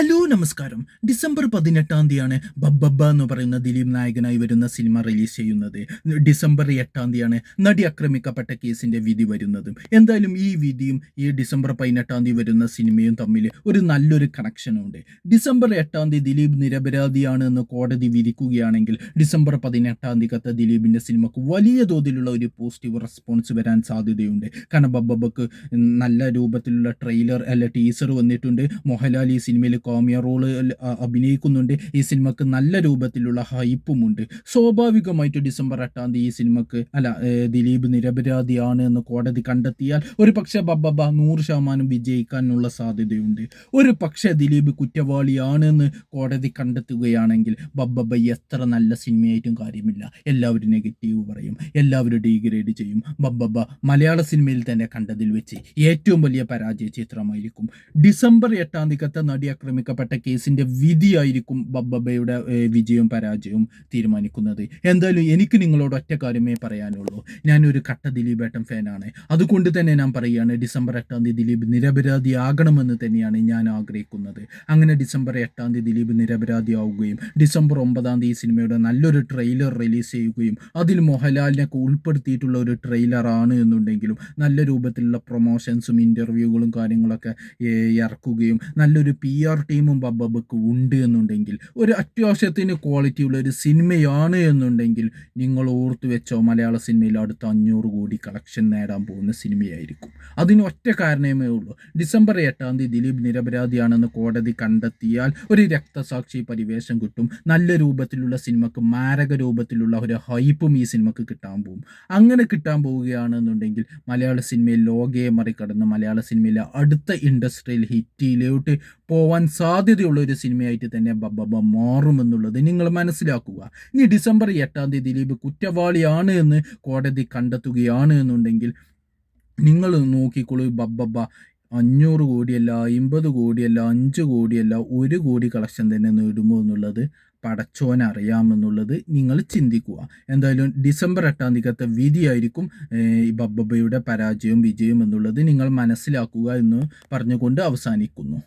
Hello നമസ്കാരം. December പതിനെട്ടാം തീയതിയാണ് ബബ്ബബ്ബ എന്ന് പറയുന്ന ദിലീപ് നായകനായി വരുന്ന സിനിമ റിലീസ് ചെയ്യുന്നത്. ഡിസംബർ എട്ടാം തീയതിയാണ് നടി ആക്രമിക്കപ്പെട്ട കേസിന്റെ വിധി വരുന്നതും. എന്തായാലും ഈ വിധിയും ഈ ഡിസംബർ പതിനെട്ടാം തീയതി വരുന്ന സിനിമയും തമ്മിൽ ഒരു നല്ലൊരു കണക്ഷനുണ്ട് ഡിസംബർ എട്ടാം തീയതി ദിലീപ് നിരപരാധിയാണ് എന്ന് കോടതി വിധിക്കുകയാണെങ്കിൽ ഡിസംബർ പതിനെട്ടാം തീയതി ദിലീപിന്റെ സിനിമക്ക് വലിയ തോതിലുള്ള ഒരു പോസിറ്റീവ് റെസ്പോൺസ് വരാൻ സാധ്യതയുണ്ട്. കാരണം ബബ്ബബ്ബക്ക് നല്ല രൂപത്തിലുള്ള ട്രെയിലർ അല്ല ടീസർ വന്നിട്ടുണ്ട്. മോഹൻലാൽ ഈ സിനിമയിൽ കോമിയ റോൾ അഭിനയിക്കുന്നുണ്ട്. ഈ സിനിമക്ക് നല്ല രൂപത്തിലുള്ള ഹൈപ്പും ഉണ്ട് സ്വാഭാവികമായിട്ട് ഡിസംബർ എട്ടാം തീയതി ഈ സിനിമക്ക് അല്ല ദിലീപ് നിരപരാധിയാണ് എന്ന് കോടതി കണ്ടെത്തിയാൽ ഒരു പക്ഷേ ബബ്ബബ നൂറ് ശതമാനം വിജയിക്കാനുള്ള സാധ്യതയുണ്ട്. ഒരു പക്ഷേ ദിലീപ് കുറ്റവാളിയാണ് എന്ന് കോടതി കണ്ടെത്തുകയാണെങ്കിൽ ബബ്ബബ എത്ര നല്ല സിനിമയായിട്ടും കാര്യമില്ല. എല്ലാവരും നെഗറ്റീവ് പറയും. എല്ലാവരും ഡീഗ്രേഡ് ചെയ്യും. ബബ്ബബ മലയാള സിനിമയിൽ തന്നെ കണ്ടതിൽ വെച്ച് ഏറ്റവും വലിയ പരാജയ ചിത്രമായിരിക്കും. ഡിസംബർ എട്ടാം തീയതി നടി ആക്രമിക്കപ്പെട്ട കേസിന്റെ വിധിയായിരിക്കും ബബ്ബബയുടെ വിജയവും പരാജയവും തീരുമാനിക്കുന്നത്. എന്തായാലും എനിക്ക് നിങ്ങളോട് ഒറ്റ കാര്യമേ പറയാനുള്ളൂ. ഞാനൊരു കട്ട ദിലീപേട്ടൻ ഫാനാണ്. അതുകൊണ്ട് തന്നെ ഞാൻ പറയുകയാണ് ഡിസംബർ എട്ടാം തീയതി ദിലീപ് നിരപരാധിയാകണമെന്ന് തന്നെയാണ് ഞാൻ ആഗ്രഹിക്കുന്നത്. അങ്ങനെ ഡിസംബർ എട്ടാം തീയതി ദിലീപ് നിരപരാധിയാവുകയും ഡിസംബർ ഒമ്പതാം തീയതി സിനിമയുടെ നല്ലൊരു ട്രെയിലർ റിലീസ് ചെയ്യുകയും അതിൽ മോഹൻലാലിനൊക്കെ ഉൾപ്പെടുത്തിയിട്ടുള്ള ഒരു ട്രെയിലറാണ് എന്നുണ്ടെങ്കിലും നല്ല രൂപത്തിലുള്ള പ്രൊമോഷൻസും ഇന്റർവ്യൂകളും കാര്യങ്ങളൊക്കെ ഇറക്കുകയും നല്ലൊരു പി ആർ ടീമും ബബ്ബബക്ക് ഉണ്ട് എന്നുണ്ടെങ്കിൽ ഒരു അത്യാവശ്യത്തിന് ക്വാളിറ്റിയുള്ള ഒരു സിനിമയാണ് എന്നുണ്ടെങ്കിൽ നിങ്ങൾ ഓർത്തു വെച്ചോ മലയാള സിനിമയിൽ അടുത്ത അഞ്ഞൂറ് കോടി കളക്ഷൻ നേടാൻ പോകുന്ന സിനിമയായിരിക്കും അതിന് ഒറ്റ കാരണമേ ഉള്ളൂ. ഡിസംബർ എട്ടാം തീയതി ദിലീപ് നിരപരാധിയാണെന്ന് കോടതി കണ്ടെത്തിയാൽ ഒരു രക്തസാക്ഷി പരിവേഷം കിട്ടും. നല്ല രൂപത്തിലുള്ള സിനിമക്ക് മാരക രൂപത്തിലുള്ള ഒരു ഹൈപ്പും ഈ സിനിമക്ക് കിട്ടാൻ പോകും. അങ്ങനെ കിട്ടാൻ പോവുകയാണെന്നുണ്ടെങ്കിൽ മലയാള സിനിമയിൽ ലോകയെ മറികടന്ന് മലയാള സിനിമയിലെ അടുത്ത ഇൻഡസ്ട്രിയിൽ ഹിറ്റിയിലോട്ട് പോവാൻ സാധ്യതയുള്ള ഒരു സിനിമയായിട്ട് തന്നെ ബബ്ബബ മാറുമെന്നുള്ളത് നിങ്ങൾ മനസ്സിലാക്കുക. ഇനി ഡിസംബർ എട്ടാം തീയതി ദിലീപ് കുറ്റവാളിയാണ് എന്ന് കോടതി കണ്ടെത്തുകയാണ് എന്നുണ്ടെങ്കിൽ നിങ്ങൾ നോക്കിക്കോളൂ ബബ്ബബ അഞ്ഞൂറ് കോടിയല്ല അമ്പത് കോടിയല്ല അഞ്ച് കോടിയല്ല ഒരു കോടി കളക്ഷൻ തന്നെ നേടുമോ എന്നുള്ളത് പടച്ചോൻ അറിയാമെന്നുള്ളത് നിങ്ങൾ ചിന്തിക്കുക. എന്തായാലും ഡിസംബർ എട്ടാം തീയതിക്കത്തെ വിധിയായിരിക്കും ഈ ബബ്ബബയുടെ പരാജയവും വിജയവും എന്നുള്ളത് നിങ്ങൾ മനസ്സിലാക്കുക എന്ന് പറഞ്ഞുകൊണ്ട് അവസാനിക്കുന്നു.